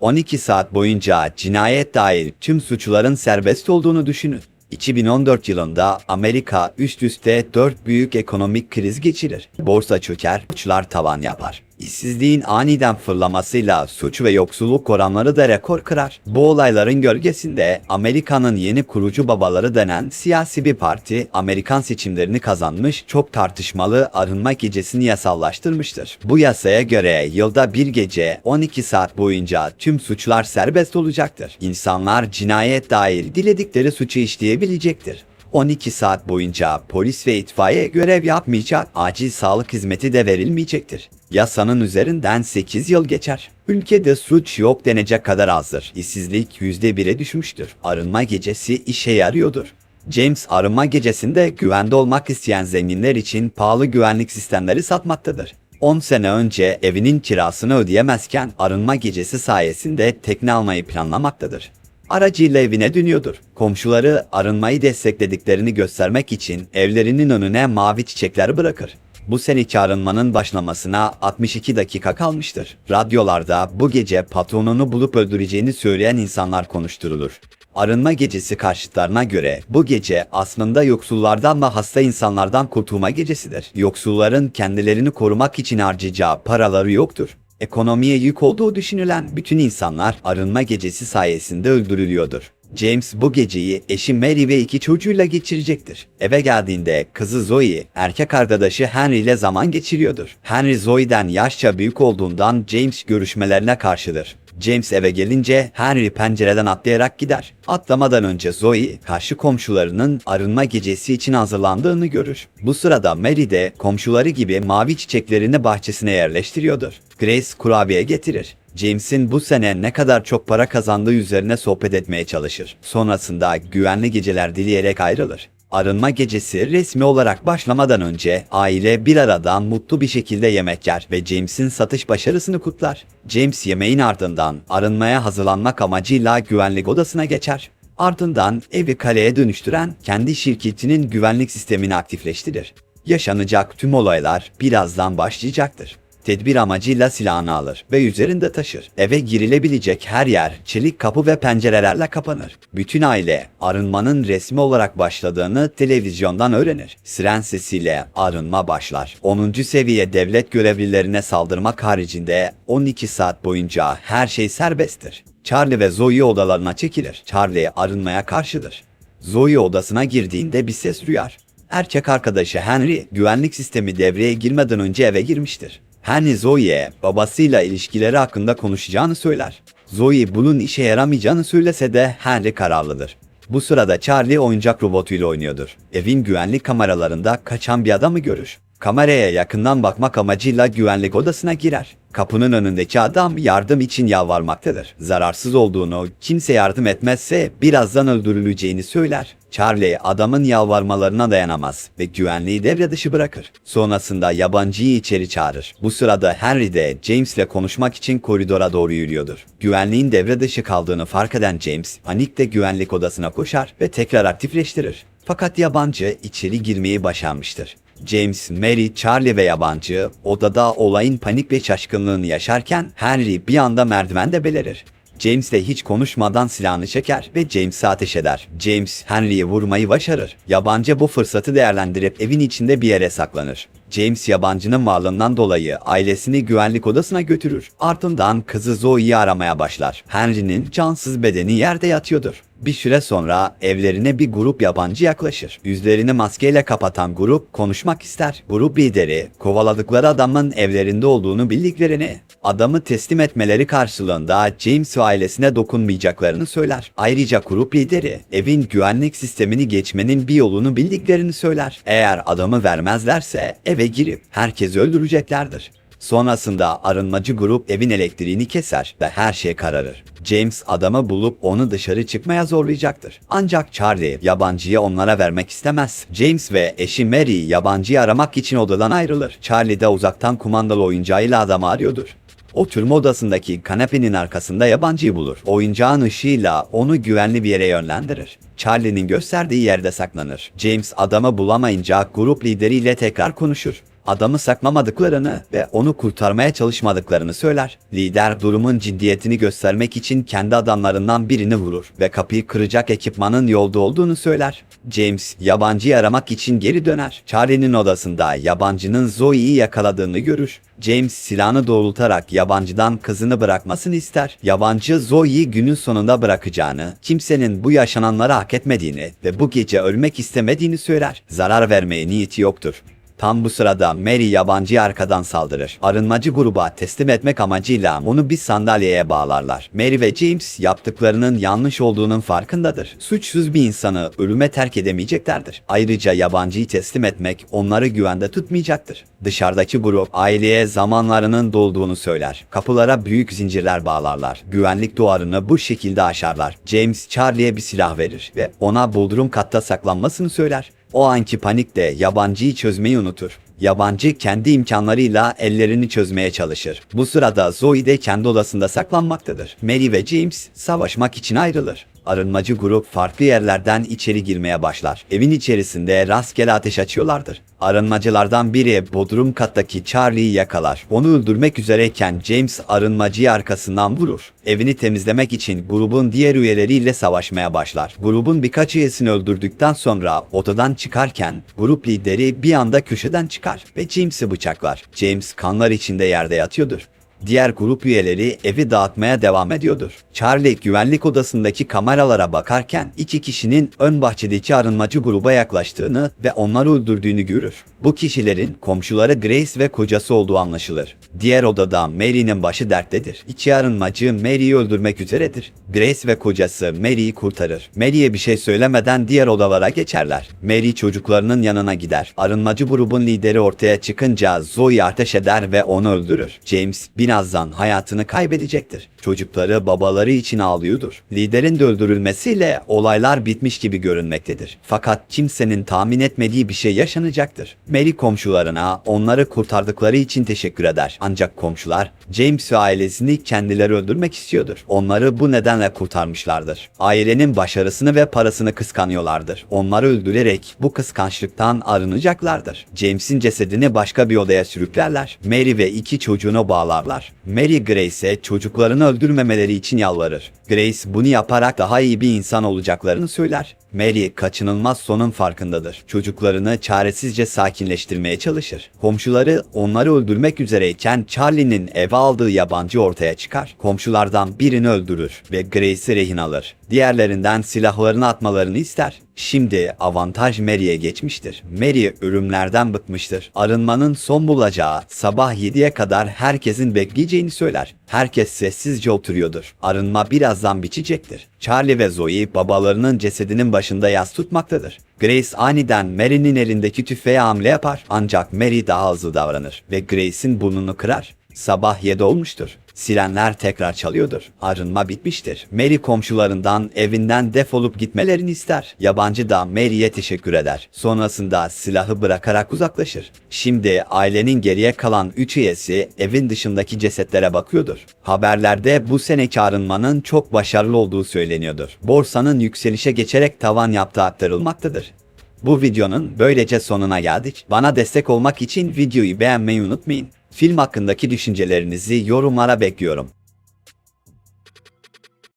12 saat boyunca cinayet dair tüm suçların serbest olduğunu düşünün. 2014 yılında Amerika üst üste 4 büyük ekonomik kriz geçirir. Borsa çöker, suçlar tavan yapar. İşsizliğin aniden fırlamasıyla suç ve yoksulluk oranları da rekor kırar. Bu olayların gölgesinde Amerika'nın yeni kurucu babaları denen siyasi bir parti Amerikan seçimlerini kazanmış çok tartışmalı arınma gecesini yasallaştırmıştır. Bu yasaya göre yılda bir gece 12 saat boyunca tüm suçlar serbest olacaktır. İnsanlar cinayet dair diledikleri suçu işleyebilecektir. 12 saat boyunca polis ve itfaiye görev yapmayacak, acil sağlık hizmeti de verilmeyecektir. Yasanın üzerinden 8 yıl geçer. Ülkede suç yok denecek kadar azdır. İşsizlik %1'e düşmüştür. Arınma gecesi işe yarıyordur. James arınma gecesinde güvende olmak isteyen zenginler için pahalı güvenlik sistemleri satmaktadır. 10 sene önce evinin kirasını ödeyemezken arınma gecesi sayesinde tekne almayı planlamaktadır aracıyla evine dönüyordur. Komşuları arınmayı desteklediklerini göstermek için evlerinin önüne mavi çiçekler bırakır. Bu seneki arınmanın başlamasına 62 dakika kalmıştır. Radyolarda bu gece patronunu bulup öldüreceğini söyleyen insanlar konuşturulur. Arınma gecesi karşıtlarına göre bu gece aslında yoksullardan ve hasta insanlardan kurtulma gecesidir. Yoksulların kendilerini korumak için harcayacağı paraları yoktur. Ekonomiye yük olduğu düşünülen bütün insanlar arınma gecesi sayesinde öldürülüyordur. James bu geceyi eşi Mary ve iki çocuğuyla geçirecektir. Eve geldiğinde kızı Zoe, erkek arkadaşı Henry ile zaman geçiriyordur. Henry Zoe'den yaşça büyük olduğundan James görüşmelerine karşıdır. James eve gelince Henry pencereden atlayarak gider. Atlamadan önce Zoe, karşı komşularının arınma gecesi için hazırlandığını görür. Bu sırada Mary de komşuları gibi mavi çiçeklerini bahçesine yerleştiriyordur. Grace kurabiye getirir. James'in bu sene ne kadar çok para kazandığı üzerine sohbet etmeye çalışır. Sonrasında güvenli geceler dileyerek ayrılır. Arınma gecesi resmi olarak başlamadan önce aile bir arada mutlu bir şekilde yemek yer ve James'in satış başarısını kutlar. James yemeğin ardından arınmaya hazırlanmak amacıyla güvenlik odasına geçer. Ardından evi kaleye dönüştüren kendi şirketinin güvenlik sistemini aktifleştirir. Yaşanacak tüm olaylar birazdan başlayacaktır. Tedbir amacıyla silahını alır ve üzerinde taşır. Eve girilebilecek her yer çelik kapı ve pencerelerle kapanır. Bütün aile arınmanın resmi olarak başladığını televizyondan öğrenir. Siren sesiyle arınma başlar. 10. seviye devlet görevlilerine saldırmak haricinde 12 saat boyunca her şey serbesttir. Charlie ve Zoe odalarına çekilir. Charlie arınmaya karşıdır. Zoe odasına girdiğinde bir ses duyar. Erkek arkadaşı Henry güvenlik sistemi devreye girmeden önce eve girmiştir. Henry Zoe'ye babasıyla ilişkileri hakkında konuşacağını söyler. Zoe bunun işe yaramayacağını söylese de Henry kararlıdır. Bu sırada Charlie oyuncak robotuyla oynuyordur. Evin güvenlik kameralarında kaçan bir adamı görür. Kameraya yakından bakmak amacıyla güvenlik odasına girer. Kapının önündeki adam yardım için yalvarmaktadır. Zararsız olduğunu, kimse yardım etmezse birazdan öldürüleceğini söyler. Charlie adamın yalvarmalarına dayanamaz ve güvenliği devre dışı bırakır. Sonrasında yabancıyı içeri çağırır. Bu sırada Henry de James'le konuşmak için koridora doğru yürüyordur. Güvenliğin devre dışı kaldığını fark eden James panikle güvenlik odasına koşar ve tekrar aktifleştirir. Fakat yabancı içeri girmeyi başarmıştır. James, Mary, Charlie ve yabancı odada olayın panik ve şaşkınlığını yaşarken Henry bir anda merdivende belirir. James de hiç konuşmadan silahını çeker ve James'e ateş eder. James, Henry'yi vurmayı başarır. Yabancı bu fırsatı değerlendirip evin içinde bir yere saklanır. James yabancının varlığından dolayı ailesini güvenlik odasına götürür. Ardından kızı Zoe'yi aramaya başlar. Henry'nin cansız bedeni yerde yatıyordur. Bir süre sonra evlerine bir grup yabancı yaklaşır. Yüzlerini maskeyle kapatan grup konuşmak ister. Grup lideri kovaladıkları adamın evlerinde olduğunu bildiklerini, adamı teslim etmeleri karşılığında James ve ailesine dokunmayacaklarını söyler. Ayrıca grup lideri evin güvenlik sistemini geçmenin bir yolunu bildiklerini söyler. Eğer adamı vermezlerse eve girip herkesi öldüreceklerdir. Sonrasında arınmacı grup evin elektriğini keser ve her şey kararır. James adamı bulup onu dışarı çıkmaya zorlayacaktır. Ancak Charlie yabancıyı onlara vermek istemez. James ve eşi Mary yabancıyı aramak için odadan ayrılır. Charlie de uzaktan kumandalı oyuncağıyla adamı arıyordur. Oturma odasındaki kanepenin arkasında yabancıyı bulur. Oyuncağın ışığıyla onu güvenli bir yere yönlendirir. Charlie'nin gösterdiği yerde saklanır. James adamı bulamayınca grup lideriyle tekrar konuşur. Adamı saklamadıklarını ve onu kurtarmaya çalışmadıklarını söyler. Lider durumun ciddiyetini göstermek için kendi adamlarından birini vurur ve kapıyı kıracak ekipmanın yolda olduğunu söyler. James yabancıyı aramak için geri döner. Charlie'nin odasında yabancının Zoe'yi yakaladığını görür. James silahını doğrultarak yabancıdan kızını bırakmasını ister. Yabancı Zoe'yi günün sonunda bırakacağını, kimsenin bu yaşananları hak etmediğini ve bu gece ölmek istemediğini söyler. Zarar vermeye niyeti yoktur. Tam bu sırada Mary yabancı arkadan saldırır. Arınmacı gruba teslim etmek amacıyla onu bir sandalyeye bağlarlar. Mary ve James yaptıklarının yanlış olduğunun farkındadır. Suçsuz bir insanı ölüme terk edemeyeceklerdir. Ayrıca yabancıyı teslim etmek onları güvende tutmayacaktır. Dışarıdaki grup aileye zamanlarının dolduğunu söyler. Kapılara büyük zincirler bağlarlar. Güvenlik duvarını bu şekilde aşarlar. James Charlie'ye bir silah verir ve ona bodrum katta saklanmasını söyler. O anki panik de yabancıyı çözmeyi unutur. Yabancı kendi imkanlarıyla ellerini çözmeye çalışır. Bu sırada Zoe de kendi odasında saklanmaktadır. Mary ve James savaşmak için ayrılır. Arınmacı grup farklı yerlerden içeri girmeye başlar. Evin içerisinde rastgele ateş açıyorlardır. Arınmacılardan biri bodrum kattaki Charlie'yi yakalar. Onu öldürmek üzereyken James arınmacıyı arkasından vurur. Evini temizlemek için grubun diğer üyeleriyle savaşmaya başlar. Grubun birkaç üyesini öldürdükten sonra odadan çıkarken grup lideri bir anda köşeden çıkar ve James'i bıçaklar. James kanlar içinde yerde yatıyordur. Diğer grup üyeleri evi dağıtmaya devam ediyordur. Charlie güvenlik odasındaki kameralara bakarken iki kişinin ön bahçedeki arınmacı gruba yaklaştığını ve onları öldürdüğünü görür. Bu kişilerin komşuları Grace ve kocası olduğu anlaşılır. Diğer odada Mary'nin başı derttedir. İki arınmacı Mary'i öldürmek üzeredir. Grace ve kocası Mary'i kurtarır. Mary'e bir şey söylemeden diğer odalara geçerler. Mary çocuklarının yanına gider. Arınmacı grubun lideri ortaya çıkınca Zoe ateş eder ve onu öldürür. James birazdan hayatını kaybedecektir. Çocukları babaları için ağlıyordur. Liderin de öldürülmesiyle olaylar bitmiş gibi görünmektedir. Fakat kimsenin tahmin etmediği bir şey yaşanacaktır. Mary komşularına onları kurtardıkları için teşekkür eder. Ancak komşular James ve ailesini kendileri öldürmek istiyordur. Onları bu nedenle kurtarmışlardır. Ailenin başarısını ve parasını kıskanıyorlardır. Onları öldürerek bu kıskançlıktan arınacaklardır. James'in cesedini başka bir odaya sürüklerler. Mary ve iki çocuğunu bağlarlar. Mary Grace'e çocuklarını öldürmemeleri için yalvarır. Grace bunu yaparak daha iyi bir insan olacaklarını söyler. Mary kaçınılmaz sonun farkındadır. Çocuklarını çaresizce sakinleştirmeye çalışır. Komşuları onları öldürmek üzereyken Charlie'nin eve aldığı yabancı ortaya çıkar. Komşulardan birini öldürür ve Grace'i rehin alır. Diğerlerinden silahlarını atmalarını ister. Şimdi avantaj Mary'e geçmiştir. Mary ölümlerden bıkmıştır. Arınmanın son bulacağı sabah 7'ye kadar herkesin bekleyeceğini söyler. Herkes sessizce oturuyordur. Arınma birazdan biçecektir. Charlie ve Zoe babalarının cesedinin başında yas tutmaktadır. Grace aniden Mary'nin elindeki tüfeğe hamle yapar ancak Mary daha hızlı davranır ve Grace'in burnunu kırar. Sabah 7 olmuştur. Sirenler tekrar çalıyordur. Arınma bitmiştir. Mary komşularından evinden defolup gitmelerini ister. Yabancı da Mary'e teşekkür eder. Sonrasında silahı bırakarak uzaklaşır. Şimdi ailenin geriye kalan 3 üyesi evin dışındaki cesetlere bakıyordur. Haberlerde bu seneki arınmanın çok başarılı olduğu söyleniyordur. Borsanın yükselişe geçerek tavan yaptığı aktarılmaktadır. Bu videonun böylece sonuna geldik. Bana destek olmak için videoyu beğenmeyi unutmayın. Film hakkındaki düşüncelerinizi yorumlara bekliyorum.